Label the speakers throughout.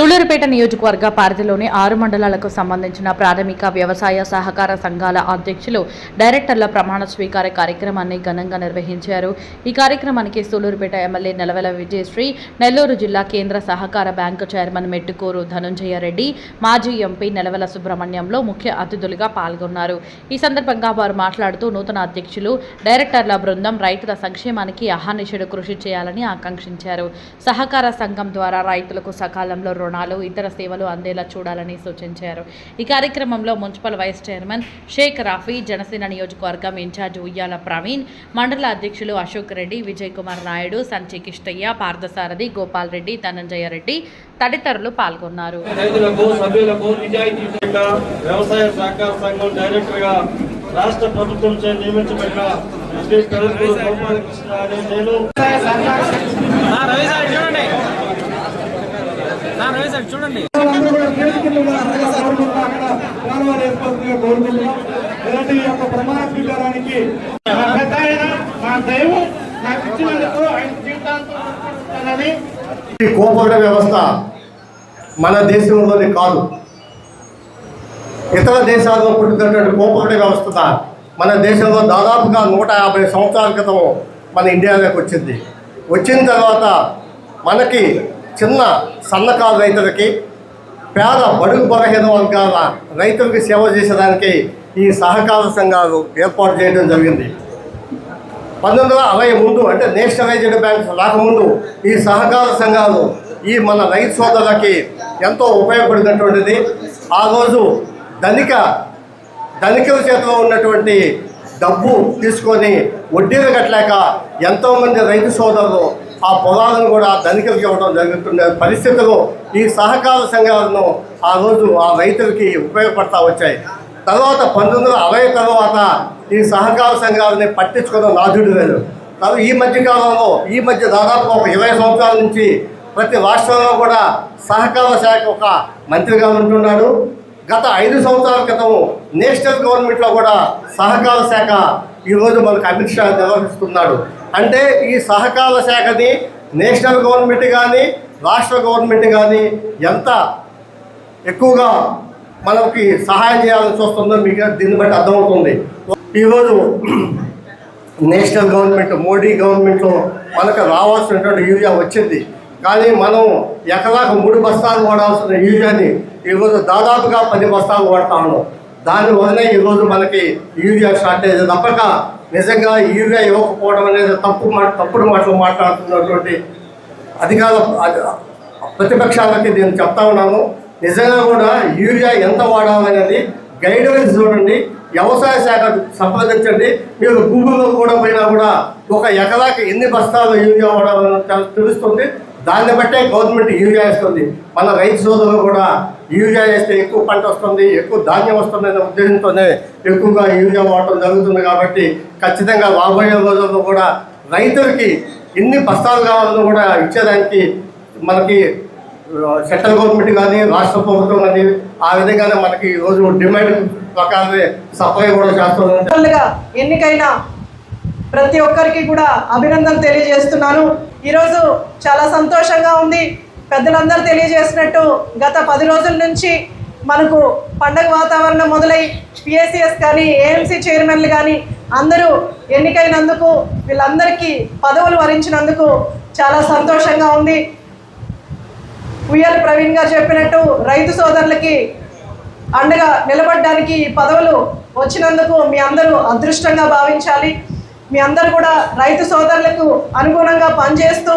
Speaker 1: సూళ్ళూరుపేట నియోజకవర్గ పరిధిలోని ఆరు మండలాలకు సంబంధించిన ప్రాథమిక వ్యవసాయ సహకార సంఘాల అధ్యక్షులు డైరెక్టర్ల ప్రమాణ స్వీకార కార్యక్రమాన్ని ఘనంగా నిర్వహించారు. ఈ కార్యక్రమానికి సూళ్ళూరుపేట ఎమ్మెల్యే నెలవెల విజయశ్రీ నెల్లూరు జిల్లా కేంద్ర సహకార బ్యాంకు చైర్మన్ మెట్టుకూరు ధనుంజయ రెడ్డి మాజీ ఎంపీ నెలవెల సుబ్రహ్మణ్యంలో ముఖ్య అతిథులుగా పాల్గొన్నారు. ఈ సందర్భంగా వారు మాట్లాడుతూ నూతన అధ్యక్షులు డైరెక్టర్ల బృందం రైతుల సంక్షేమానికి అహానిషుడు కృషి చేయాలని ఆకాంక్షించారు. సహకార సంఘం ద్వారా రైతులకు సకాలంలో రుణాలు ఇతర సేవలు అందేలా చూడాలని సూచించారు. ఈ కార్యక్రమంలో municipal vice chairman Shaik Rafi Janasena నియోజకవర్గం ఇన్ఛార్జ్ ఉయ్యాల ప్రవీణ్ మండల అధ్యక్షులు అశోక్ రెడ్డి విజయ్ కుమార్ నాయుడు సంచి కిష్టయ్య పార్థసారథి గోపాల్ రెడ్డి ధనంజయ రెడ్డి తదితరులు పాల్గొన్నారు.
Speaker 2: వ్యవసాయ సహకార సంఘం రాష్ట్ర నియమించబడిన శ్రీ గోపాలకృష్ణ అనే నేను
Speaker 3: నా రవి సార్ చూడండి
Speaker 4: ఇలాంటి యొక్క ప్రమాణ స్వీకారానికి
Speaker 5: పెద్ద ఆయన, దైవం నాకు ఇచ్చినందుకు ఆయన
Speaker 6: ఈ కోపగడ వ్యవస్థ మన దేశంలోనే కాదు. ఇతర దేశాల్లో పుట్టినటువంటి కోపగడ వ్యవస్థ మన దేశంలో దాదాపుగా నూట యాభై సంవత్సరాల క్రితం మన ఇండియాలోకి వచ్చింది. వచ్చిన తర్వాత మనకి చిన్న సన్నకారు రైతులకి పేద బడుగు బలహీన వర్గాల రైతులకి సేవ చేసేదానికి ఈ సహకార సంఘాలు ఏర్పాటు చేయడం జరిగింది. పంతొమ్మిది వందల అరవై ముందు అంటే నేషనలైజ్డ్ బ్యాంక్స్ రాకముందు ఈ సహకార సంఘాలు ఈ మన రైతు సోదరులకి ఎంతో ఉపయోగపడినటువంటిది. ఆ రోజు ధనిక ధనికుల చేతిలో ఉన్నటువంటి డబ్బు తీసుకొని వడ్డీలు కట్టలేక ఎంతోమంది రైతు సోదరులు ఆ పొలాలను కూడా ధనికులకి ఇవ్వడం జరుగుతున్న పరిస్థితులు ఈ సహకార సంఘాలను ఆ రోజు ఆ రైతులకి ఉపయోగపడతా వచ్చాయి. తర్వాత పంతొమ్మిది వందల అరవై తర్వాత ఈ సహకార సంఘాలని పట్టించుకోవడం నాదుడు లేదు తర్వాత ఈ మధ్య కాలంలో ఈ మధ్య దాదాపు ఒక ఇరవై సంవత్సరాల నుంచి ప్రతి రాష్ట్రంలో కూడా సహకార శాఖ ఒక మంత్రిగా ఉంటున్నాడు. గత ఐదు సంవత్సరాల క్రితం నేషనల్ గవర్నమెంట్లో కూడా సహకార శాఖ ఈరోజు మనకు అమిత్ షా నిర్వహిస్తున్నాడు. అంటే ఈ సహకార శాఖని నేషనల్ గవర్నమెంట్ కానీ రాష్ట్ర గవర్నమెంట్ కానీ ఎంత ఎక్కువగా మనకి సహాయం చేయాలని చూస్తుందో మీకు దీన్ని బట్టి అర్థమవుతుంది. ఈరోజు నేషనల్ గవర్నమెంట్ మోడీ గవర్నమెంట్లో మనకు రావాల్సినటువంటి యూరియా వచ్చింది. కానీ మనం ఎకరాకు మూడు బస్తాలు వాడాల్సిన యూరియాని ఈరోజు దాదాపుగా పది బస్తాలు వాడతా ఉన్నాం దానివల్లనే ఈరోజు మనకి యూరియా షార్టేజ్ తప్పక నిజంగా యూరియా ఇవ్వకపోవడం అనేది తప్పు మా తప్పుడు మాటలు మాట్లాడుతున్నటువంటి అధికార ప్రతిపక్షాలకి నేను చెప్తా ఉన్నాను. నిజంగా కూడా యూరియా ఎంత వాడాలనేది గైడ్లైన్స్ చూడండి వ్యవసాయ శాఖ సంప్రదించండి. మీరు గూగుల్లో కూడా పోయినా కూడా ఒక ఎకరాకి ఎన్ని బస్తాలు యూరియా వాడాలని తెలుస్తుంది. దాన్ని బట్టే గవర్నమెంట్ యూరియా వేస్తుంది. మన రైతు సోదరులు కూడా యూరియా వేస్తే ఎక్కువ పంట వస్తుంది ఎక్కువ ధాన్యం వస్తుందనే ఉద్దేశంతోనే ఎక్కువగా యూరియా వాడటం జరుగుతుంది కాబట్టి ఖచ్చితంగా రాబోయే రోజుల్లో కూడా రైతులకి ఎన్ని బస్తాలు కావాలని కూడా ఇచ్చేదానికి మనకి సెంట్రల్ గవర్నమెంట్ కానీ రాష్ట్ర ప్రభుత్వం కానీ ఆ విధంగానే మనకి ఈరోజు రోజు డిమాండ్ ప్రకారమే సప్లై కూడా చేస్తుంది
Speaker 7: ఎన్నికైనా ప్రతి ఒక్కరికి కూడా అభినందనలు తెలియజేస్తున్నాను. ఈరోజు చాలా సంతోషంగా ఉంది. పెద్దలందరూ తెలియజేసినట్టు గత పది రోజుల నుంచి మనకు పండగ వాతావరణం మొదలై పిఎస్సిఎస్ కానీ ఏఎంసీ చైర్మన్లు కానీ అందరూ ఎన్నికైనందుకు వీళ్ళందరికీ పదవులు వరించినందుకు చాలా సంతోషంగా ఉంది. ఉయ్యాల ప్రవీణ్ గారు చెప్పినట్టు రైతు సోదరులకి అండగా నిలబడడానికి ఈ పదవులు వచ్చినందుకు మీ అందరూ అదృష్టంగా భావించాలి. మీ అందరూ కూడా రైతు సోదరులకు అనుగుణంగా పనిచేస్తూ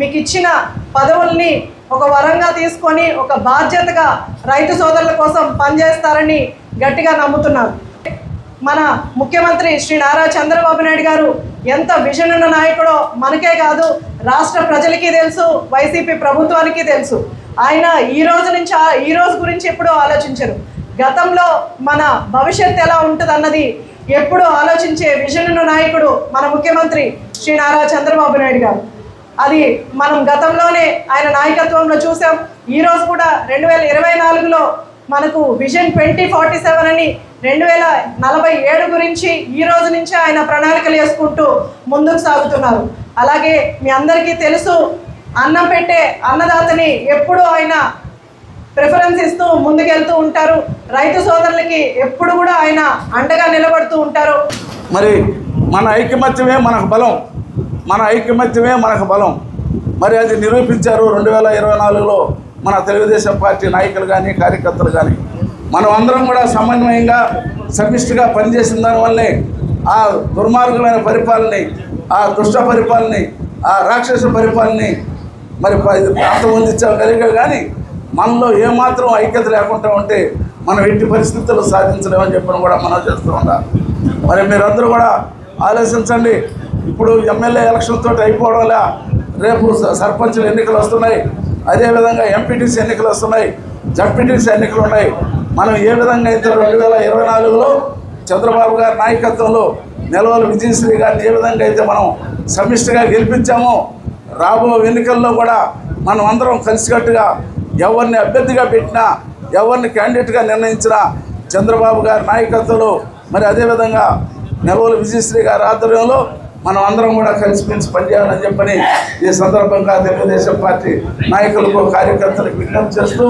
Speaker 7: మీకు ఇచ్చిన పదవుల్ని ఒక వరంగా తీసుకొని ఒక బాధ్యతగా రైతు సోదరుల కోసం పనిచేస్తారని గట్టిగా నమ్ముతున్నాను. మన ముఖ్యమంత్రి శ్రీ నారా చంద్రబాబు నాయుడు గారు ఎంత విజన్ ఉన్న నాయకుడో మనకే కాదు రాష్ట్ర ప్రజలకి తెలుసు వైసీపీ ప్రభుత్వానికి తెలుసు. ఆయన ఈ రోజు నుంచి ఈ రోజు గురించి ఎప్పుడూ ఆలోచించరు. గతంలో మన భవిష్యత్తు ఎలా ఉంటుంది అన్నది ఎప్పుడూ ఆలోచించే విజన్ నాయకుడు మన ముఖ్యమంత్రి శ్రీ నారా చంద్రబాబు నాయుడు గారు. అది మనం గతంలోనే ఆయన నాయకత్వంలో చూసాం. ఈ రోజు కూడా రెండు వేల ఇరవై నాలుగులో మనకు విజన్ ట్వంటీ ఫార్టీ సెవెన్ అని రెండు వేల నలభై ఏడు గురించి ఈ రోజు నుంచి ఆయన ప్రణాళికలు వేసుకుంటూ ముందుకు సాగుతున్నారు. అలాగే మీ అందరికీ తెలుసు అన్నం పెట్టే అన్నదాతని ఎప్పుడూ ఆయన ప్రిఫరెన్స్ ఇస్తూ ముందుకెళ్తూ ఉంటారు. రైతు సోదరులకి ఎప్పుడు కూడా ఆయన అండగా నిలబడుతూ ఉంటారు.
Speaker 8: మరి మన ఐకమత్యమే మనకు బలం. మన ఐకమత్యమే మనకు బలం. మరి అది నిరూపించారు రెండు వేల ఇరవై నాలుగులో మన తెలుగుదేశం పార్టీ నాయకులు కానీ కార్యకర్తలు కానీ మనం అందరం కూడా సమన్వయంగా సమిష్టిగా పనిచేసిన దానివల్లే ఆ దుర్మార్గమైన పరిపాలనని ఆ దుష్ట పరిపాలనని ఆ రాక్షస పరిపాలనని మరి అంతమొందించగలిగా కానీ మనలో ఏమాత్రం ఐక్యత లేకుండా ఉంటే మనం ఎట్టి పరిస్థితుల్లో సాధించలేమని చెప్పడం కూడా మనం చేస్తూ ఉండాలి. మరి మీరందరూ కూడా ఆలోచించండి. ఇప్పుడు ఎమ్మెల్యే ఎలక్షన్ తోటి అయిపోవడంలా రేపు సర్పంచుల ఎన్నికలు వస్తున్నాయి. అదేవిధంగా ఎంపీటీసీ ఎన్నికలు వస్తున్నాయి. జడ్పీటీసీ ఎన్నికలు ఉన్నాయి. మనం ఏ విధంగా అయితే రెండు వేల ఇరవై నాలుగులో చంద్రబాబు గారి నాయకత్వంలో నిలవలు విజయశ్రీ గారిని ఏ విధంగా అయితే మనం సమిష్టిగా గెలిపించామో రాబో ఎన్నికల్లో కూడా మనం అందరం కలిసికట్టుగా ఎవరిని అభ్యర్థిగా పెట్టినా ఎవరిని క్యాండిడేట్గా నిర్ణయించినా చంద్రబాబు గారి నాయకత్వంలో మరి అదేవిధంగా నెలవల విజయశ్రీ గారి ఆధ్వర్యంలో మనం అందరం కూడా కలిసిమెలిసి పనిచేయాలని చెప్పని ఈ సందర్భంగా తెలుగుదేశం పార్టీ నాయకులకు కార్యకర్తలకు విజ్ఞప్తి చేస్తూ